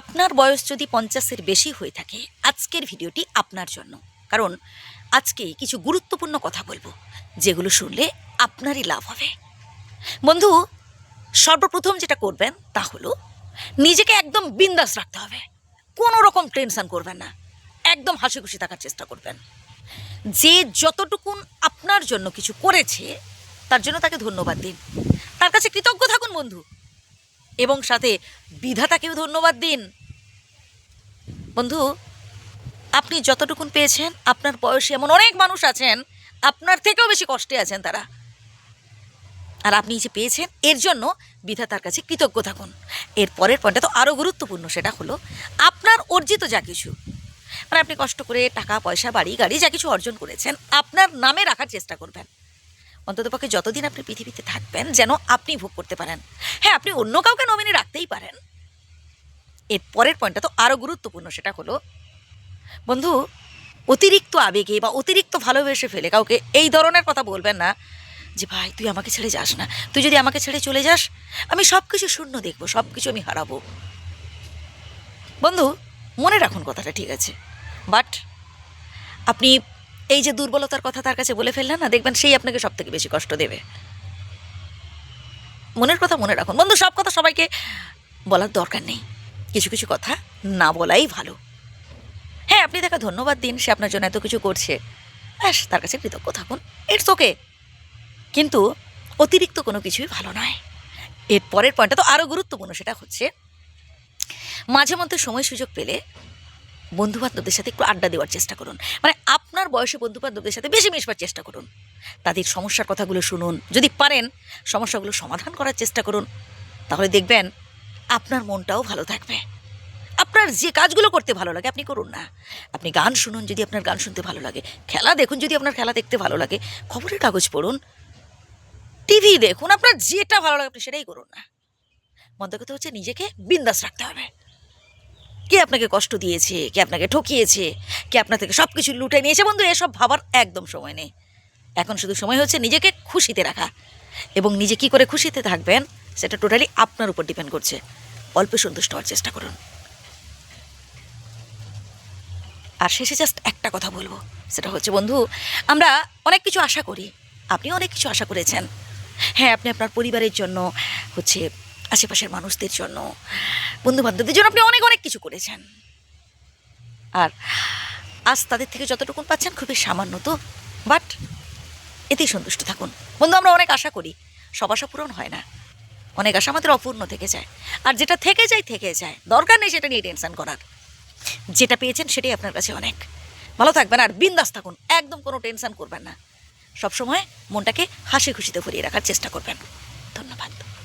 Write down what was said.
আপনার বয়স যদি পঞ্চাশের বেশি হয়ে থাকে, আজকের ভিডিওটি আপনার জন্য। কারণ আজকে কিছু গুরুত্বপূর্ণ কথা বলব, যেগুলো শুনলে আপনারই লাভ হবে। বন্ধু, সর্বপ্রথম যেটা করবেন তা হলো, নিজেকে একদম বিন্দাস রাখতে হবে। কোনো রকম টেনশন করবেন না। একদম হাসি খুশি থাকার চেষ্টা করবেন। যে যতটুকুন আপনার জন্য কিছু করেছে, তার জন্য তাকে ধন্যবাদ দিন। তার কাছে কৃতজ্ঞ থাকুন, বন্ধু। এবং সাথে বিধাতাকেও ধন্যবাদ দিন। বন্ধু, আপনি যতটুকুন পেয়েছেন, আপনার বয়সে এমন অনেক মানুষ আছেন, আপনার থেকেও বেশি কষ্টে আছেন তারা। আর আপনি যে পেয়েছেন, এর জন্য বিধাতার কাছে কৃতজ্ঞ থাকুন। এর পরের পয়েন্টটা তো আরও গুরুত্বপূর্ণ, সেটা হলো আপনার অর্জিত যা কিছু মানে আপনি কষ্ট করে টাকা, পয়সা, বাড়ি, গাড়ি যা কিছু অর্জন করেছেন, আপনার নামে রাখার চেষ্টা করবেন। অন্ততপক্ষে যতদিন আপনি পৃথিবীতে থাকবেন, যেন আপনি ভোগ করতে পারেন। হ্যাঁ আপনি অন্য কাউকে নমিনি রাখতেই পারেন। এর পরের পয়েন্টটা তো আরও গুরুত্বপূর্ণ, সেটা হলো, বন্ধু, অতিরিক্ত আবেগে বা অতিরিক্ত ভালোবেসে ফেলে কাউকে এই ধরনের কথা বলবেন না যে, ভাই, তুই আমাকে ছেড়ে যাস না। তুই যদি আমাকে ছেড়ে চলে যাস, আমি সব কিছু শূন্য দেখব সব কিছু আমি হারাবো। বন্ধু, মনে রাখুন কথাটা ঠিক আছে। বাট, আপনি এই যে দুর্বলতার কথা তার কাছে বলে ফেললেন না, দেখবেন সেই আপনাকে সব থেকে বেশি কষ্ট দেবে। মনের কথা মনে রাখুন। বন্ধু, সব কথা সবাইকে বলার দরকার নেই। কিছু কিছু কথা না বলাই ভালো। হ্যাঁ আপনি তাকে ধন্যবাদ দিন, সে আপনার জন্য এত কিছু করছে। ব্যাস, তার কাছে কৃতজ্ঞ থাকুন। ইটস ওকে কিন্তু অতিরিক্ত কোনো কিছুই ভালো নয়। এর পরের পয়েন্টটা তো আরও গুরুত্বপূর্ণ, সেটা হচ্ছে মাঝে মধ্যে সময় সুযোগ পেলে বন্ধু বান্ধবদের সাথে একটু আড্ডা দেওয়ার চেষ্টা করুন। মানে আপনার বয়সে বন্ধু বান্ধবদের সাথে বেশি মিশবার চেষ্টা করুন। তাদের সমস্যার কথাগুলো শুনুন। যদি পারেন সমস্যাগুলো সমাধান করার চেষ্টা করুন। তাহলে দেখবেন আপনার মনটাও ভালো থাকবে। আপনার যে কাজগুলো করতে ভালো লাগে আপনি করুন না। আপনি গান শুনুন যদি আপনার গান শুনতে ভালো লাগে। খেলা দেখুন যদি আপনার খেলা দেখতে ভালো লাগে। খবরের কাগজ পড়ুন। টিভি দেখুন। আপনার যেটা ভালো লাগে আপনি সেটাই করুন না। মন্দ কথা হচ্ছে নিজেকে বিন্দাস রাখতে হবে। কে আপনাকে কষ্ট দিয়েছে, কে আপনাকে ঠকিয়েছে, কে আপনার থেকে সব কিছু লুটে নিয়েছে? বন্ধু, এসব ভাবার একদম সময় নেই। এখন শুধু সময় হচ্ছে নিজেকে খুশিতে রাখা। এবং নিজে কি করে খুশিতে থাকবেন, সেটা টোটালি আপনার উপর ডিপেন্ড করছে। অল্পে সন্তুষ্ট হওয়ার চেষ্টা করুন। আর শেষে জাস্ট একটা কথা বলব। সেটা হচ্ছে, বন্ধু, আমরা অনেক কিছু আশা করি। আপনি অনেক কিছু আশা করেছেন। হ্যাঁ আপনি আপনার পরিবারের জন্য হচ্ছে আশেপাশের মানুষদের জন্য বন্ধু বান্ধবদের জন্য আপনি অনেক অনেক কিছু করেছেন। আর আজ তাদের থেকে যতটুকু পাচ্ছেন খুবই সামান্য তো বাট এতেই সন্তুষ্ট থাকুন। বন্ধু, আমরা অনেক আশা করি, সব আশা পূরণ হয় না। অনেক আশা আমাদের অপূর্ণ থেকে যায়। আর যেটা থেকে যায় থেকে যায়। দরকার নেই সেটা নিয়ে টেনশন করার। যেটা পেয়েছেন সেটাই আপনার কাছে অনেক। ভালো থাকবেন আর বিন্দাস থাকুন, একদম কোনো টেনশন করবেন না। সবসময় মনটাকে হাসি খুশিতে ভরিয়ে রাখার চেষ্টা করবেন।